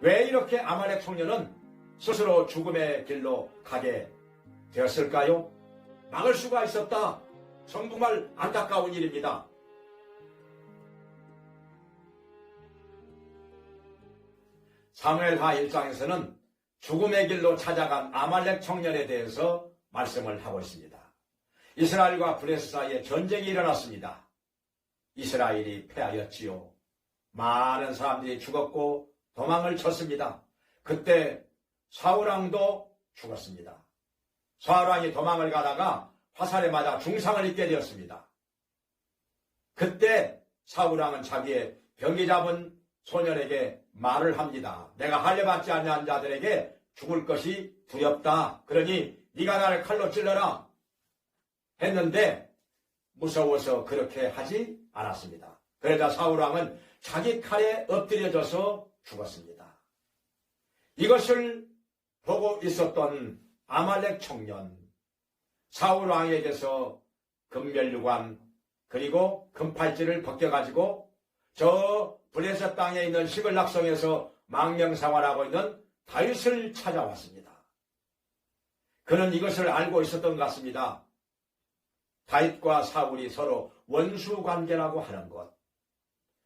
왜 이렇게 아말렉 청년은 스스로 죽음의 길로 가게 되었을까요? 막을 수가 있었다. 정말 안타까운 일입니다. 사무엘하 1장에서는 죽음의 길로 찾아간 아말렉 청년에 대해서 말씀을 하고 있습니다. 이스라엘과 블레스 사이에 전쟁이 일어났습니다. 이스라엘이 패하였지요. 많은 사람들이 죽었고 도망을 쳤습니다. 그때 사우랑도 죽었습니다. 사우랑이 도망을 가다가 화살에 맞아 중상을 입게 되었습니다. 그때 사우랑은 자기의 병기 잡은 소년에게 말을 합니다. 내가 할례받지 않는 자들에게 죽을 것이 두렵다. 그러니 네가 나를 칼로 찔러라. 했는데 무서워서 그렇게 하지 않았습니다. 그러자 사우랑은 자기 칼에 엎드려져서 죽었습니다. 이것을 보고 있었던 아말렉 청년 사우랑에게서 금멸류관 그리고 금팔찌를 벗겨가지고 저 블레셋 땅에 있는 시글락성에서 망명생활하고 있는 다윗을 찾아왔습니다. 그는 이것을 알고 있었던 것 같습니다. 다윗과 사울이 서로 원수 관계라고 하는 것.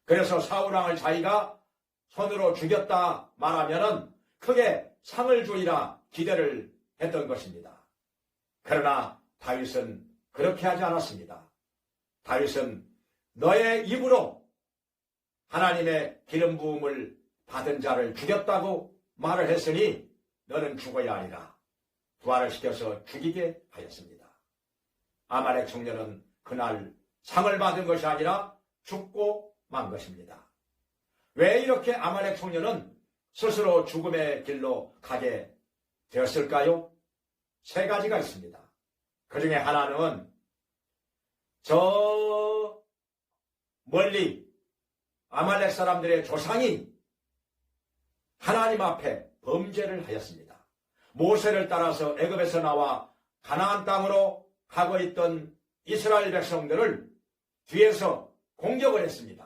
그래서 사울왕을 자기가 손으로 죽였다 말하면은 크게 상을 주리라 기대를 했던 것입니다. 그러나 다윗은 그렇게 하지 않았습니다. 다윗은 너의 입으로 하나님의 기름 부음을 받은 자를 죽였다고 말을 했으니 너는 죽어야 하리라. 부활을 시켜서 죽이게 하였습니다. 아말렉 청년은 그날 상을 받은 것이 아니라 죽고 만 것입니다. 왜 이렇게 아말렉 청년은 스스로 죽음의 길로 가게 되었을까요? 세 가지가 있습니다. 그 중에 하나는 저 멀리 아말렉 사람들의 조상이 하나님 앞에 범죄를 하였습니다. 모세를 따라서 애굽에서 나와 가나안 땅으로 가고 있던 이스라엘 백성들을 뒤에서 공격을 했습니다.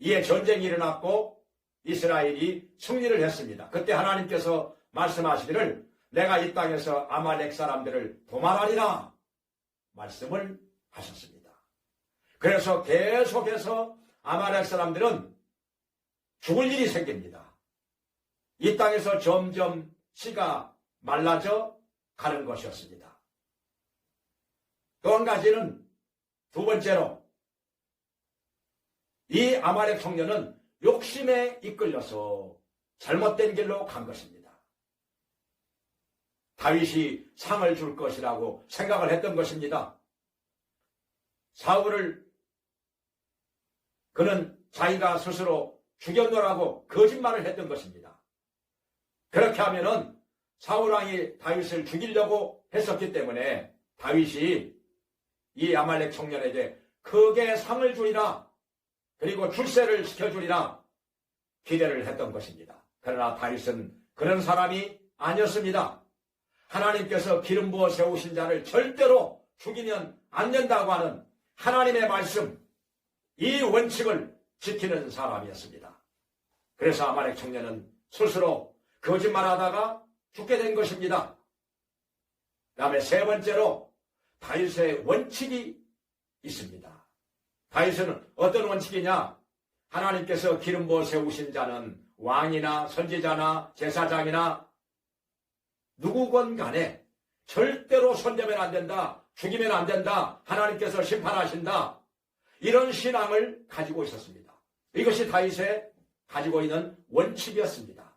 이에 전쟁이 일어났고 이스라엘이 승리를 했습니다. 그때 하나님께서 말씀하시기를 내가 이 땅에서 아말렉 사람들을 도말하리라 말씀을 하셨습니다. 그래서 계속해서 아말렉 사람들은 죽을 일이 생깁니다. 이 땅에서 점점 씨가 말라져 가는 것이었습니다. 또 한 가지는 두 번째로 이 아말렉 청년은 욕심에 이끌려서 잘못된 길로 간 것입니다. 다윗이 상을 줄 것이라고 생각을 했던 것입니다. 사울을 그는 자기가 스스로 죽였노라고 거짓말을 했던 것입니다. 그렇게 하면은 사울왕이 다윗을 죽이려고 했었기 때문에 다윗이 이 아말렉 청년에게 크게 상을 주리라 그리고 출세를 시켜주리라 기대를 했던 것입니다. 그러나 다윗은 그런 사람이 아니었습니다. 하나님께서 기름 부어 세우신 자를 절대로 죽이면 안 된다고 하는 하나님의 말씀, 이 원칙을 지키는 사람이었습니다. 그래서 아말렉 청년은 스스로 거짓말하다가 죽게 된 것입니다. 다음에 세 번째로 다윗의 원칙이 있습니다. 다윗은 어떤 원칙이냐? 하나님께서 기름 부어 세우신 자는 왕이나 선지자나 제사장이나 누구건 간에 절대로 손대면 안 된다. 죽이면 안 된다. 하나님께서 심판하신다. 이런 신앙을 가지고 있었습니다. 이것이 다윗의 가지고 있는 원칙이었습니다.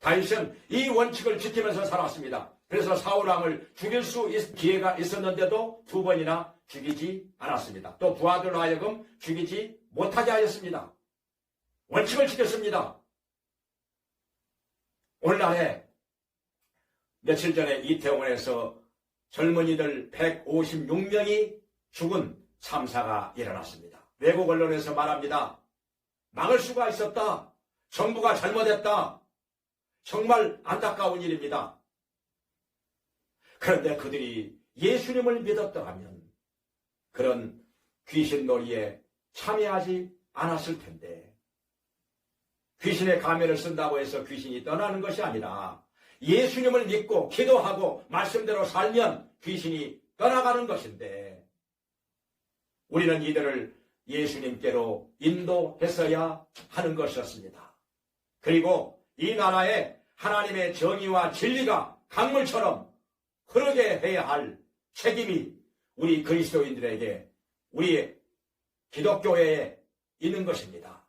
다윗은 이 원칙을 지키면서 살았습니다. 그래서 사울왕을 죽일 수 있, 기회가 있었는데도 두 번이나 죽이지 않았습니다. 또 부하들로 하여금 죽이지 못하게 하였습니다. 원칙을 지켰습니다. 오늘날에 며칠 전에 이태원에서 젊은이들 156명이 죽은 참사가 일어났습니다. 외국 언론에서 말합니다. 막을 수가 있었다. 정부가 잘못했다. 정말 안타까운 일입니다. 그런데 그들이 예수님을 믿었더라면 그런 귀신놀이에 참여하지 않았을 텐데 귀신의 가면을 쓴다고 해서 귀신이 떠나는 것이 아니라 예수님을 믿고 기도하고 말씀대로 살면 귀신이 떠나가는 것인데 우리는 이들을 예수님께로 인도했어야 하는 것이었습니다. 그리고 이 나라에 하나님의 정의와 진리가 강물처럼 흐르게 해야 할 책임이 우리 그리스도인들에게 우리 기독교회에 있는 것입니다.